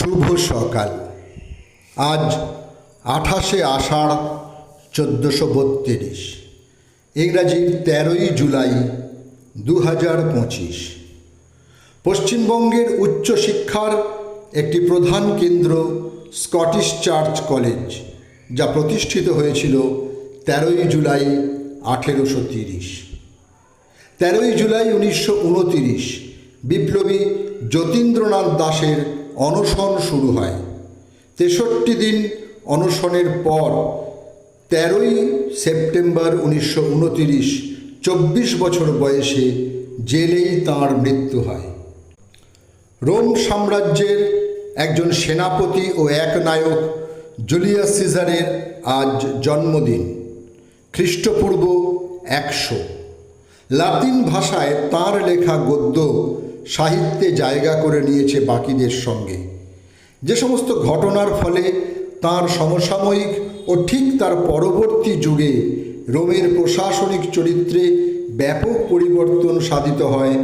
শুভ সকাল। আজ আঠাশে আষাঢ় চোদ্দোশো বত্রিশ। ইংরাজির তেরোই জুলাই দু হাজার পঁচিশ। পশ্চিমবঙ্গের উচ্চশিক্ষার একটি প্রধান কেন্দ্র স্কটিশ চার্চ কলেজ, যা প্রতিষ্ঠিত হয়েছিল তেরোই জুলাই আঠেরোশো তিরিশ। তেরোই জুলাই উনিশশো উনতিরিশ বিপ্লবী যতীন্দ্রনাথ দাসের অনশন শুরু হয়। তেষট্টি দিন অনশনের পর তেরোই সেপ্টেম্বর উনিশশো উনতিরিশ, চব্বিশ বছর বয়সে জেলেই তাঁর মৃত্যু হয়। রোম সাম্রাজ্যের একজন সেনাপতি ও একনায়ক জুলিয়াস সিজারের আজ জন্মদিন, খ্রিস্টপূর্ব একশো। লাতিন ভাষায় তাঁর লেখা গদ্য সাহিত্যে জায়গা করে নিয়েছে বাকিদের সঙ্গে। যে সমস্ত ঘটনার ফলে তার সমসাময়িক ও ঠিক তার পরবর্তী যুগে রোমের প্রশাসনিক চরিত্রে ব্যাপক পরিবর্তন সাধিত হয়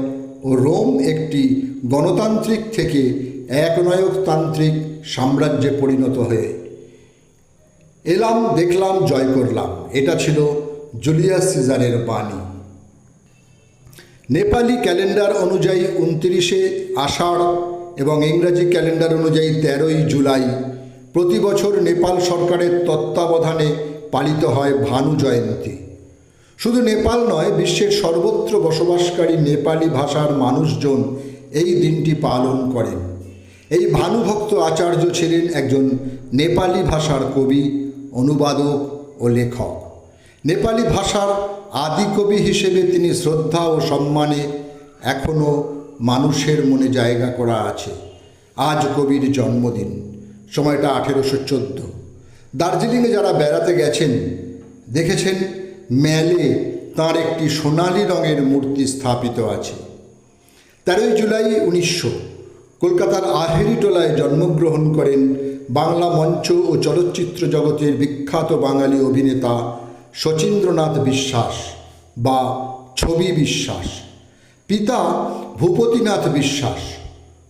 ও রোম একটি গণতান্ত্রিক থেকে একনায়কতান্ত্রিক সাম্রাজ্যে পরিণত হয়ে। এলাম দেখলাম, জয় করলাম। এটা ছিল জুলিয়াস সিজারের বাণী। নেপালি ক্যালেন্ডার অনুযায়ী উনত্রিশে আষাঢ় এবং ইংরাজি ক্যালেন্ডার অনুযায়ী তেরোই জুলাই প্রতি বছর নেপাল সরকারের তত্ত্বাবধানে পালিত হয় ভানু জয়ন্তী। শুধু নেপাল নয়, বিশ্বের সর্বত্র বসবাসকারী নেপালি ভাষার মানুষজন এই দিনটি পালন করেন। এই ভানুভক্ত আচার্য ছিলেন একজন নেপালি ভাষার কবি, অনুবাদক ও লেখক। নেপালি ভাষার আদি কবি হিসেবে তিনি শ্রদ্ধা ও সম্মানে এখনও মানুষের মনে জায়গা করা আছে। আজ কবির জন্মদিন, সময়টা আঠেরোশো চোদ্দ। দার্জিলিংয়ে যারা বেড়াতে গেছেন, দেখেছেন ম্যালে তার একটি সোনালি রঙের মূর্তি স্থাপিত আছে। তেরোই জুলাই উনিশশো, কলকাতার আহেরিটোলায় জন্মগ্রহণ করেন বাংলা মঞ্চ ও চলচ্চিত্র জগতের বিখ্যাত বাঙালি অভিনেতা শচীন্দ্রনাথ বিশ্বাস বা ছবি বিশ্বাস। পিতা ভূপতিনাথ বিশ্বাস।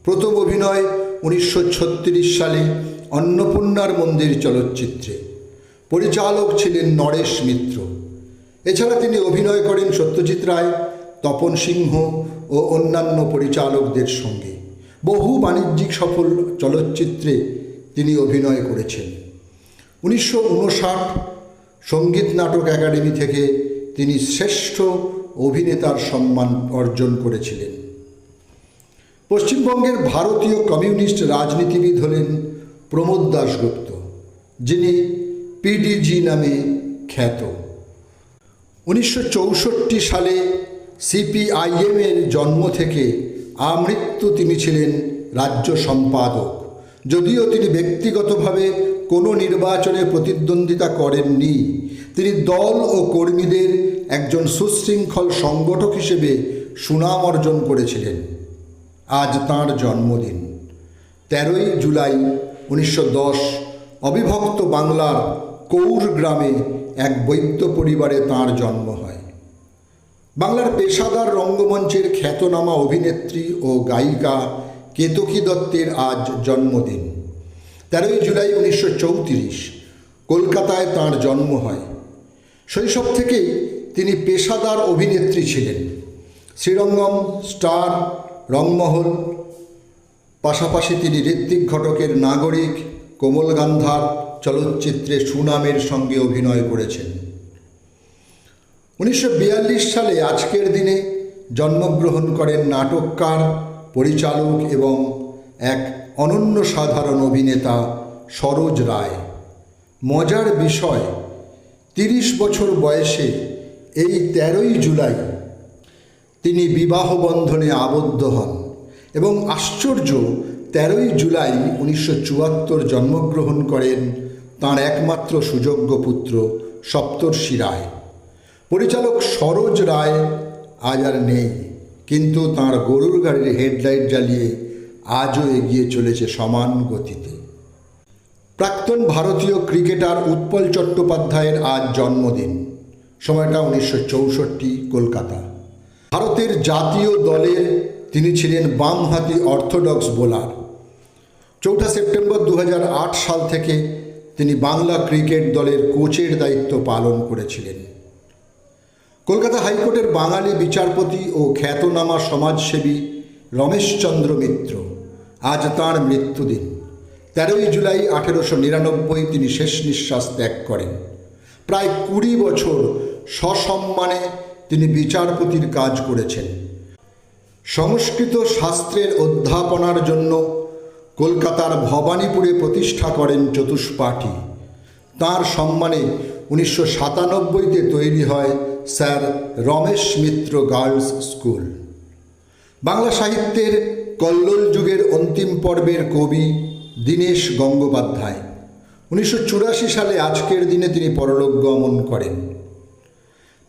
প্রথম অভিনয় উনিশশো ছত্রিশ সালে অন্নপূর্ণার মন্দির চলচ্চিত্রে। পরিচালক ছিলেন নরেশ মিত্র। এছাড়া তিনি অভিনয় করেন সত্যজিৎ রায়, তপন সিংহ ও অন্যান্য পরিচালকদের সঙ্গে। বহু বাণিজ্যিক সফল চলচ্চিত্রে তিনি অভিনয় করেছেন। উনিশশো উনষাট সংগীত নাটক একাডেমি থেকে তিনি শ্রেষ্ঠ অভিনেতার সম্মান অর্জন করেছিলেন। পশ্চিমবঙ্গের ভারতীয় কমিউনিস্ট রাজনীতিবিদ হলেন প্রমোদ দাশগুপ্ত, যিনি পিডিজি নামে খ্যাত। উনিশশো চৌষট্টি সালে সিপিআইএমের জন্ম থেকে আমৃত্যু তিনি ছিলেন রাজ্য সম্পাদক। যদিও তিনি ব্যক্তিগতভাবে কোনো নির্বাচনে প্রতিদ্বন্দ্বিতা করেননি। তিনি দল ও কর্মীদের একজন সুশৃঙ্খল সংগঠক হিসেবে সুনাম অর্জন করেছিলেন। আজ তাঁর জন্মদিন। তেরোই জুলাই উনিশশো দশ, অবিভক্ত বাংলার কৌর গ্রামে এক বৈদ্য পরিবারে তাঁর জন্ম হয়। বাংলার পেশাদার রঙ্গমঞ্চের খ্যাতনামা অভিনেত্রী ও গায়িকা কেতকী দত্তের আজ জন্মদিন। তেরোই জুলাই উনিশশো চৌত্রিশ, কলকাতায় তাঁর জন্ম হয়। শৈশব থেকেই তিনি পেশাদার অভিনেত্রী ছিলেন। শ্রীরঙ্গম, স্টার, রংমহল, পাশাপাশি তিনি ঋত্বিক ঘটকের নাগরিক, কোমল গান্ধার চলচ্চিত্রে সুনামের সঙ্গে অভিনয় করেছেন। উনিশশো বিয়াল্লিশ সালে আজকের দিনে জন্মগ্রহণ করেন নাটককার, পরিচালক এবং এক অনন্য সাধারণ অভিনেতা সরোজ রায়। মজার বিষয়, তিরিশ বছর বয়সে এই তেরোই জুলাই তিনি বিবাহ বন্ধনে আবদ্ধ হন এবং আশ্চর্য তেরোই জুলাই উনিশশো চুয়াত্তর জন্মগ্রহণ করেন তাঁর একমাত্র সুযোগ্য পুত্র সপ্তর্ষি রায়। পরিচালক সরোজ রায় আজ আর নেই, কিন্তু তাঁর গরুর গাড়ির হেডলাইট জ্বালিয়ে আজও এগিয়ে চলেছে সমান গতিতে। প্রাক্তন ভারতীয় ক্রিকেটার উৎপল চট্টোপাধ্যায়ের আজ জন্মদিন। সময়টা উনিশশো চৌষট্টি, কলকাতা। ভারতের জাতীয় দলের তিনি ছিলেন বামহাতি অর্থোডক্স বোলার। চৌঠা সেপ্টেম্বর দু হাজার আট সাল থেকে তিনি বাংলা ক্রিকেট দলের কোচের দায়িত্ব পালন করেছিলেন। কলকাতা হাইকোর্টের বাঙালি বিচারপতি ও খ্যাতনামা সমাজসেবী রমেশচন্দ্র মিত্র। আজ তাঁর মৃত্যুদিন তেরোই জুলাই আঠেরোশো নিরানব্বই তিনি শেষ নিঃশ্বাস ত্যাগ করেন। প্রায় কুড়ি বছর সসম্মানে তিনি বিচারপতির কাজ করেছেন। সংস্কৃত শাস্ত্রের অধ্যাপনার জন্য কলকাতার ভবানীপুরে প্রতিষ্ঠা করেন চতুষ্পাঠী। তার সম্মানে উনিশশো সাতানব্বইতে তৈরি হয় sir Ramesh Mitra girls school. Bangla সাহিত্যের কল্লোল যুগের অন্তিম পর্বের কবি দীনেশ গঙ্গোপাধ্যায়। উনিশশো চুরাশি সালে আজকের দিনে তিনি পরলোক গমন করেন।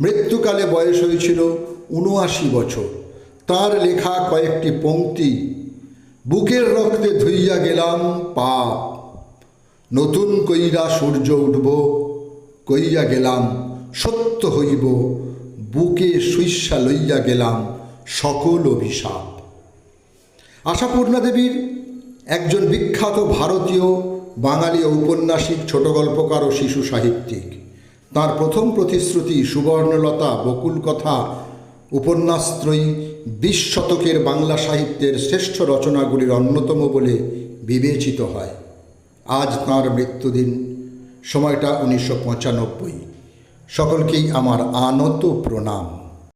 মৃত্যুকালে বয়স হয়েছিল উনআশি বছর। তার লেখা কয়েকটি পংক্তি বুকের রক্তে ধুইয়া গেলাম পাপ। নতুন কইরা সূর্য উঠব, কইয়া গেলাম সত্য হইব, বুকে সুইসা লইয়া গেলাম সকল অভিশাপ। আশাপূর্ণা দেবীর একজন বিখ্যাত ভারতীয় বাঙালি ঔপন্যাসিক ছোট গল্পকার ও শিশু সাহিত্যিক। তার প্রথম প্রতিশ্রুতি সুবর্ণলতা বকুল কথা উপন্যাসত্রয়ী বিশ শতকের বাংলা সাহিত্যের শ্রেষ্ঠ রচনাগুলির অন্যতম বলে বিবেচিত হয়। আজ তাঁর মৃত্যুদিন, সময়টা উনিশশো পঁচানব্বই। সকলকেই আমার আনত প্রণাম।